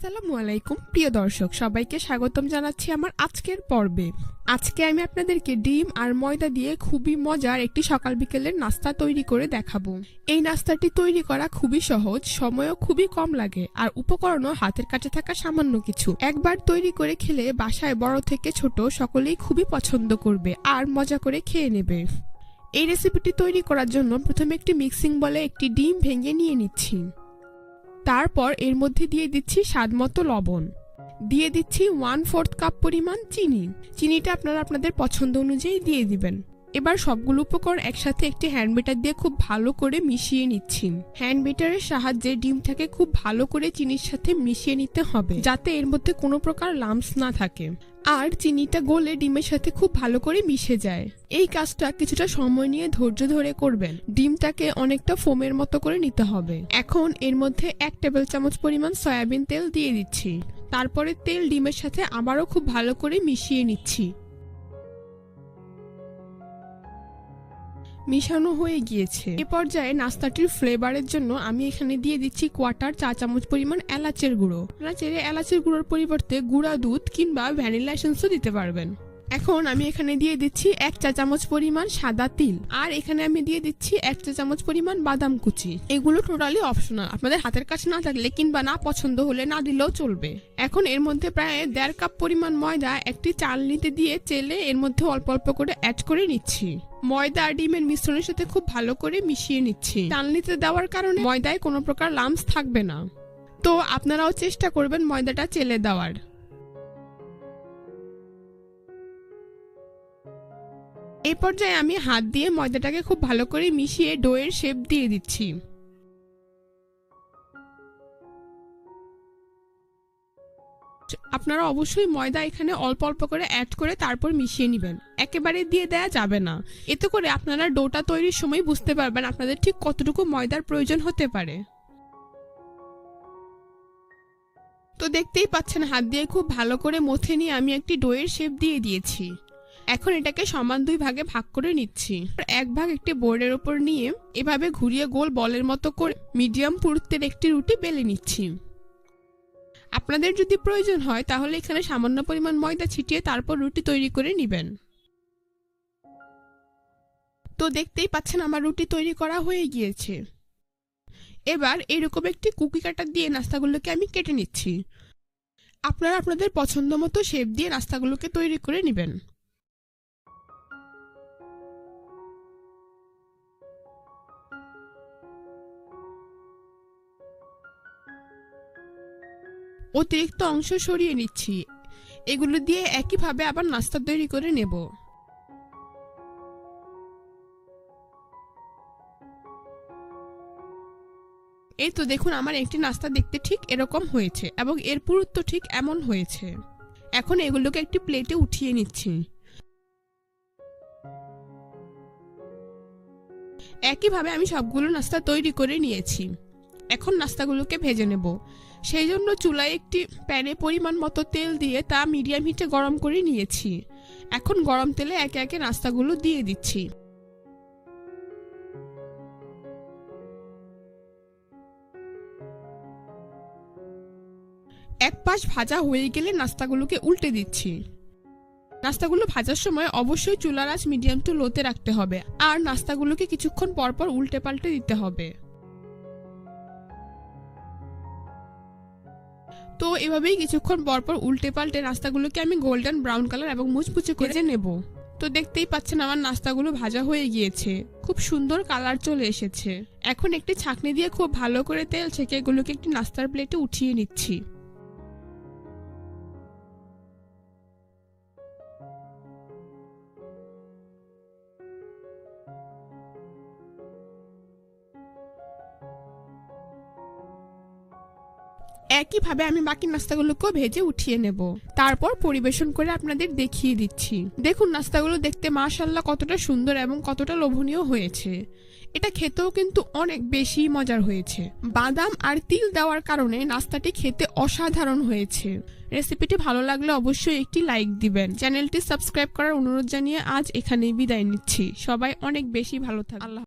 আসসালামু আলাইকুম। প্রিয় দর্শক, সবাইকে স্বাগতম জানাচ্ছি আমার আজকের পর্বে। আজকে আমি আপনাদেরকে ডিম আর ময়দা দিয়ে খুবই মজার একটি সকাল বিকেলের নাস্তা তৈরি করে দেখাবো। এই নাস্তাটি তৈরি করা খুবই সহজ, সময়ও খুবই কম লাগে, আর উপকরণও হাতের কাছে থাকা সামান্য কিছু। একবার তৈরি করে খেলে বাসায় বড় থেকে ছোট সকলেই খুবই পছন্দ করবে আর মজা করে খেয়ে নেবে। এই রেসিপিটি তৈরি করার জন্য প্রথমে একটি মিক্সিং বলে একটি ডিম ভেঙে নিয়ে নিচ্ছি। তারপর এর মধ্যে দিয়ে দিচ্ছি স্বাদমতো লবণ। দিয়ে দিচ্ছি ওয়ান ফোর্থ কাপ পরিমাণ চিনি। চিনিটা আপনারা আপনাদের পছন্দ অনুযায়ী দিয়ে দিবেন। এবার সবগুলো উপকরণ একসাথে একটি হ্যান্ড বিটার দিয়ে খুব ভালো করে মিশিয়ে নিচ্ছি। হ্যান্ড বিটারের সাহায্যে ডিমটাকে খুব ভালো করে চিনির সাথে মিশিয়ে নিতে হবে, যাতে এর মধ্যে কোনো প্রকার লাম্পস না থাকে। আর চিনিটা গলে ডিমের সাথে খুব ভালো করে মিশে যায়। এই কাজটা কিছুটা সময় নিয়ে ধৈর্য ধরে করবেন। ডিমটাকে অনেকটা ফোমের মতো করে নিতে হবে। এখন এর মধ্যে এক টেবিল চামচ পরিমাণ সয়াবিন তেল দিয়ে দিচ্ছি। তারপরে তেল ডিমের সাথে আবারও খুব ভালো করে মিশিয়ে নিচ্ছি। মিশানো হয়ে গিয়েছে। এ পর্যায়ে নাস্তাটির ফ্লেভারের জন্য আমি এখানে দিয়ে দিচ্ছি কোয়াটার চা চামচ পরিমাণ এলাচের গুঁড়ো। এলাচের এলাচের গুঁড়োর পরিবর্তে গুঁড়া দুধ কিংবা ভ্যানিলা এসেন্সও দিতে পারবেন। এখন আমি এখানে দিয়ে দিচ্ছি এক চা চামচ পরিমাণ সাদা তিল। আর এখানে আমি দিয়ে দিচ্ছি এক চা চামচ পরিমাণ বাদাম কুচি। এগুলো টোটালি অপশনাল আপনাদের হাতের কাছে না থাকলে কিংবা না পছন্দ হলে না দিলেও চলবে। এখন এর মধ্যে প্রায় দেড় কাপ পরিমাণ ময়দা একটি চালনিতে দিয়ে চেলে এর মধ্যে অল্প অল্প করে অ্যাড করে নিচ্ছি। ময়দা আর ডিমের মিশ্রণের সাথে খুব ভালো করে মিশিয়ে নিচ্ছি। চালনিতে দেওয়ার কারণে ময়দায় কোনো প্রকার লাম্পস থাকবে না। তো আপনারাও চেষ্টা করবেন ময়দাটা চেলে দেওয়ার। এই পর্যায়ে আমি হাত দিয়ে ময়দাটাকে খুব ভালো করে মিশিয়ে ডোয়ের শেপ দিয়ে দিচ্ছি। আপনারা অবশ্যই ময়দা এখানে অল্প অল্প করে অ্যাড করে তারপর মিশিয়ে নেবেন। একেবারে দিয়ে দেয়া যাবে না। এতে করে আপনারা ডোটা তৈরির সময় বুঝতে পারবেন আপনাদের ঠিক কতটুকু ময়দার প্রয়োজন হতে পারে। তো দেখতেই পাচ্ছেন হাত দিয়ে খুব ভালো করে মথে নিয়ে আমি একটি ডোয়ের শেপ দিয়ে দিয়েছি। এখন এটাকে সমান দুই ভাগে ভাগ করে নিচ্ছি। এক ভাগ একটি বোর্ডের ওপর নিয়ে এভাবে ঘুরিয়ে গোল বলের মতো করে মিডিয়াম পুরুত্বের একটি রুটি বেলে নিচ্ছি। আপনাদের যদি প্রয়োজন হয়, তাহলে এখানে সামান্য পরিমাণ ময়দা ছিটিয়ে তারপর রুটি তৈরি করে নেবেন। তো দেখতেই পাচ্ছেন আমার রুটি তৈরি করা হয়ে গিয়েছে। এবার এরকম একটি কুকি কাটার দিয়ে নাস্তাগুলোকে আমি কেটে নিচ্ছি। আপনারা আপনাদের পছন্দ মতো শেপ দিয়ে নাস্তাগুলোকে তৈরি করে নেবেন। অতিরিক্ত অংশ সরিয়ে নিচ্ছি। এগুলো দিয়ে একইভাবে আবার নাস্তা তৈরি করে নেব। এই তো দেখুন, আমার একটি নাস্তা দেখতে ঠিক এরকম হয়েছে এবং এর পুরুত্ব ঠিক এমন হয়েছে। এখন এগুলোকে একটি প্লেটে উঠিয়ে নিচ্ছি। একইভাবে আমি সবগুলো নাস্তা তৈরি করে নিয়েছি। এখন নাস্তাগুলোকে ভেজে নেব। সেই জন্য চুলায় একটি প্যানে পরিমাণ মতো তেল দিয়ে তা মিডিয়াম হিটে গরম করে নিয়েছি। এখন গরম তেলে একে একে নাস্তাগুলো দিয়ে দিচ্ছি। এক পাশ ভাজা হয়ে গেলে নাস্তাগুলোকে উল্টে দিচ্ছি। নাস্তাগুলো ভাজার সময় অবশ্যই চুলার আঁচ মিডিয়াম টু লোতে রাখতে হবে। আর নাস্তাগুলোকে কিছুক্ষণ পরপর উল্টে পাল্টে দিতে হবে। তো এভাবেই কিছুক্ষণ পরপর উল্টে পাল্টে নাস্তাগুলোকে আমি গোল্ডেন ব্রাউন কালার এবং মুচমুচে করে নেব। তো দেখতেই পাচ্ছেন আমার নাস্তাগুলো ভাজা হয়ে গিয়েছে। খুব সুন্দর কালার চলে এসেছে। এখন একটি ছাঁকনি দিয়ে খুব ভালো করে তেল ছেঁকে এগুলোকে একটি নাস্তার প্লেটে উঠিয়ে নিচ্ছি। একইভাবে আমি বাকি নাস্তাগুলোকেও ভেজে উঠিয়ে নেব। তারপর পরিবেশন করে আপনাদের দেখিয়ে দিচ্ছি। দেখুন, নাস্তাগুলো দেখতে মাশাল্লাহ কতটা সুন্দর এবং কতটা লোভনীয় হয়েছে। এটা খেতেও কিন্তু অনেক বেশি মজার হয়েছে। বাদাম আর তিল দেওয়ার কারণে নাস্তাটি খেতে অসাধারণ হয়েছে। রেসিপিটি ভালো লাগলে অবশ্যই একটি লাইক দিবেন। চ্যানেলটি সাবস্ক্রাইব করার অনুরোধ জানিয়ে আজ এখানেই বিদায় নিচ্ছি। সবাই অনেক বেশি ভালো থাকবে আল্লাহ